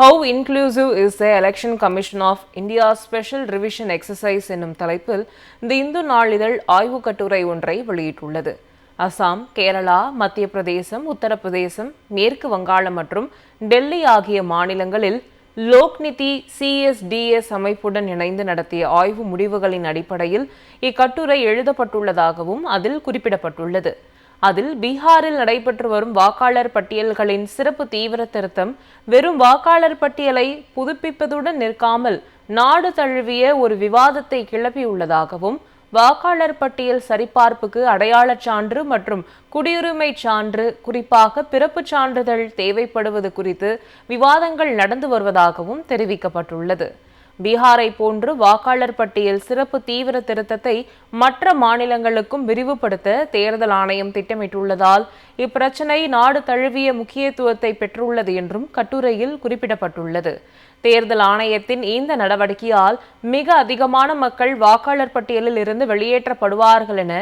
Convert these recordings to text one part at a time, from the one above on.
How inclusive is the election commission of India special revision exercise என்னும் தலைப்பில் இந்த இந்து நாளிதழ் ஆய்வுக் கட்டுரை ஒன்றை வெளியிட்டுள்ளது. அசாம் கேரளா மத்திய பிரதேசம் உத்தரப்பிரதேசம் மேற்கு வங்காளம் மற்றும் டெல்லி ஆகிய மாநிலங்களில் லோக்நிதி சிஎஸ்டிஎஸ் அமைப்புடன் இணைந்து நடத்திய ஆய்வு முடிவுகளின் அடிப்படையில் இக்கட்டுரை எழுதப்பட்டுள்ளதாகவும் அதில் குறிப்பிடப்பட்டுள்ளது. அதில் பீகாரில் நடைபெற்று வரும் வாக்காளர் பட்டியல்களின் சிறப்பு தீவிர திருத்தம் வெறும் வாக்காளர் பட்டியலை புதுப்பிப்பதுடன் நிற்காமல் நாடு தழுவிய ஒரு விவாதத்தை கிளப்பியுள்ளதாகவும் வாக்காளர் பட்டியல் சரிபார்ப்புக்கு அடையாளச் சான்று மற்றும் குடியுரிமை சான்று குறிப்பாக பிறப்பு சான்றிதழ் தேவைப்படுவது குறித்து விவாதங்கள் நடந்து வருவதாகவும் தெரிவிக்கப்பட்டுள்ளது. பீகாரை போன்று வாக்காளர் பட்டியல் சிறப்பு தீவிர திருத்தத்தை மற்ற மாநிலங்களுக்கும் விரிவுபடுத்த தேர்தல் ஆணையம் திட்டமிட்டுள்ளதால் இப்பிரச்சினை நாடு தழுவிய முக்கியத்துவத்தை பெற்றுள்ளது என்றும் கட்டுரையில் குறிப்பிடப்பட்டுள்ளது. தேர்தல் ஆணையத்தின் இந்த நடவடிக்கையால் மிக அதிகமான மக்கள் வாக்காளர் பட்டியலில் இருந்து வெளியேற்றப்படுவார்கள் என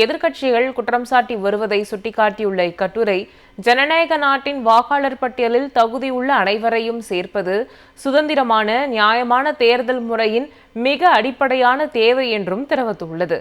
எதிர்க்கட்சிகள் குற்றம் சாட்டி வருவதை சுட்டிக்காட்டியுள்ள இக்கட்டுரை ஜனநாயக நாட்டின் வாக்காளர் பட்டியலில் தகுதியுள்ள அனைவரையும் சேர்ப்பது சுதந்திரமான நியாயமான தேர்தல் முறையின் மிக அடிப்படையான தேவை என்றும் தெரிவித்துள்ளது.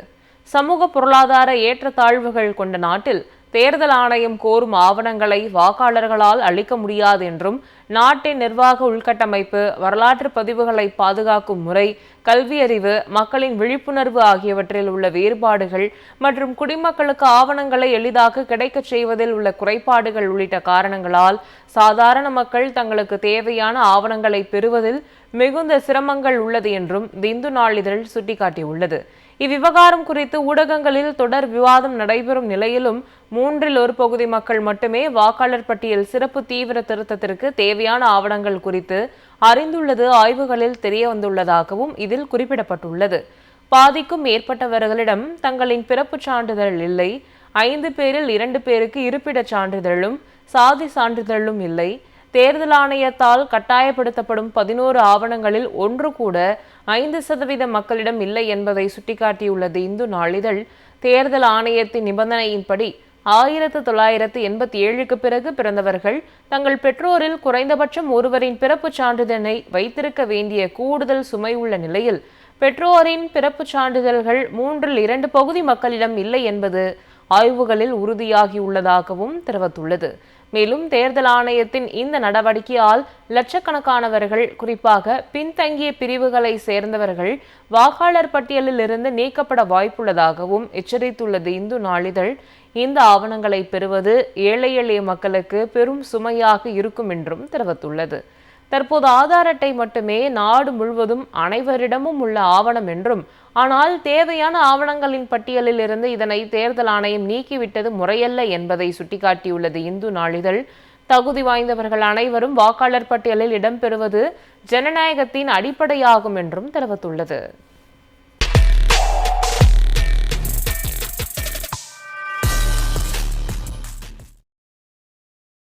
சமூக பொருளாதார ஏற்றத்தாழ்வுகள் கொண்ட நாட்டில் தேர்தல் ஆணையம் கோரும் ஆவணங்களை வாக்காளர்களால் அளிக்க முடியாது என்றும் நாட்டின் நிர்வாக உள்கட்டமைப்பு வரலாற்று பதிவுகளை பாதுகாக்கும் முறை கல்வியறிவு மக்களின் விழிப்புணர்வு ஆகியவற்றில் உள்ள வேறுபாடுகள் மற்றும் குடிமக்களுக்கு ஆவணங்களை எளிதாக கிடைக்கச் செய்வதில் உள்ள குறைபாடுகள் உள்ளிட்ட காரணங்களால் சாதாரண மக்கள் தங்களுக்கு தேவையான ஆவணங்களை பெறுவதில் மிகுந்த சிரமங்கள் உள்ளது என்றும் தி இந்து நாளிதழ் சுட்டிக்காட்டியுள்ளது. இவ்விவகாரம் குறித்து ஊடகங்களில் தொடர் விவாதம் நடைபெறும் நிலையிலும் மூன்றில் ஒரு பகுதி மக்கள் மட்டுமே வாக்காளர் பட்டியல் சிறப்பு தீவிர திருத்தத்திற்கு தேவையான ஆவணங்கள் குறித்து அறிந்துள்ளது ஆய்வுகளில் தெரிய வந்துள்ளதாகவும் இதில் குறிப்பிடப்பட்டுள்ளது. பாதிக்கும் மேற்பட்டவர்களிடம் தங்களின் பிறப்புச் சான்றிதழ் இல்லை. ஐந்து பேரில் இரண்டு பேருக்கு இருப்பிடச் சான்றிதழும் சாதி சான்றிதழும் இல்லை. தேர்தல் ஆணையத்தால் கட்டாயப்படுத்தப்படும் பதினோரு ஆவணங்களில் ஒன்று கூட ஐந்து சதவீத மக்களிடம் இல்லை என்பதை சுட்டிக்காட்டியுள்ளது இந்து நாளிதழ். தேர்தல் ஆணையத்தின் நிபந்தனையின்படி ஆயிரத்து தொள்ளாயிரத்து எண்பத்தி ஏழுக்கு பிறகு பிறந்தவர்கள் தங்கள் பெற்றோரில் குறைந்தபட்சம் ஒருவரின் பிறப்புச் சான்றிதழை வைத்திருக்க வேண்டிய கூடுதல் சுமை உள்ள நிலையில் பெற்றோரின் பிறப்புச் சான்றிதழ்கள் மூன்றில் இரண்டு பகுதி மக்களிடம் இல்லை என்பது ஆய்வுகளில் உறுதியாகியுள்ளதாகவும் தெரிவித்துள்ளது. மேலும் தேர்தல் ஆணையத்தின் இந்த நடவடிக்கையால் லட்சக்கணக்கானவர்கள் குறிப்பாக பின்தங்கிய பிரிவுகளை சேர்ந்தவர்கள் வாக்காளர் பட்டியலில் இருந்து நீக்கப்பட வாய்ப்புள்ளதாகவும் எச்சரித்துள்ளது இந்து நாளிதழ். இந்த ஆவணங்களை பெறுவது ஏழை எளிய மக்களுக்கு பெரும் சுமையாக இருக்கும் என்றும் தெரிவித்துள்ளது. தற்போது ஆதார் அட்டை மட்டுமே நாடு முழுவதும் அனைவரிடமும் உள்ள ஆவணம் என்றும் ஆனால் தேவையான ஆவணங்களின் பட்டியலில் இருந்து இதனை தேர்தல் ஆணையம் நீக்கிவிட்டது முறையல்ல என்பதை சுட்டிக்காட்டியுள்ளது இந்து நாளிதழ். தகுதி வாய்ந்தவர்கள் அனைவரும் வாக்காளர் பட்டியலில் இடம்பெறுவது ஜனநாயகத்தின் அடிப்படையாகும் என்றும் தெரிவித்துள்ளது.